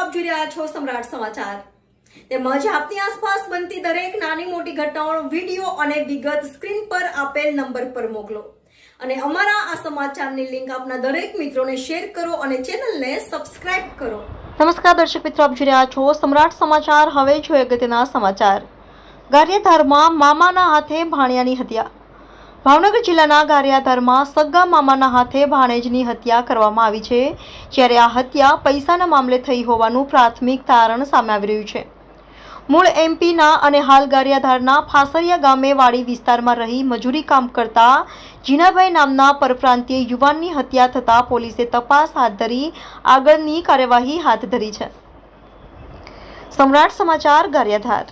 આપ જોઈ રહ્યા છો સમ્રાટ સમાચાર. તેમજ આપની આસપાસ બનતી દરેક નાની મોટી ઘટનાઓનો વીડિયો અને વિગત સ્ક્રીન પર આપેલ નંબર પર મોકલો. અને અમારા આ સમાચારની લિંક આપના દરેક મિત્રોને શેર કરો અને ચેનલને સબસ્ક્રાઇબ કરો. નમસ્કાર, દર્શક મિત્રો, આપ જોઈ રહ્યા છો સમ્રાટ સમાચાર. હવે જોઈએ અગત્યના સમાચાર. ગારિયાધારમાં મામાના હાથે ભાણિયાની હત્યા. ભાવનગર જિલ્લાના ગારિયાધારમાં સગ્ગા મામાના હાથે ભાણેજની હત્યા કરવામાં આવી છે. જ્યારે આ હત્યા પૈસાના મામલે થઈ હોવાનું પ્રાથમિક તારણ સામે આવી રહ્યું છે. મૂળ એમપીના અને હાલ ગારિયાધારના ફાસરિયા ગામે વાડી વિસ્તારમાં રહી મજૂરી કામ કરતા જીનાભાઈ નામના પરપ્રાંતીય યુવાનની હત્યા થતાં પોલીસે તપાસ હાથ ધરી, આગળની કાર્યવાહી હાથ ધરી છે. સમ્રાટ સમાચાર ગારિયાધાર.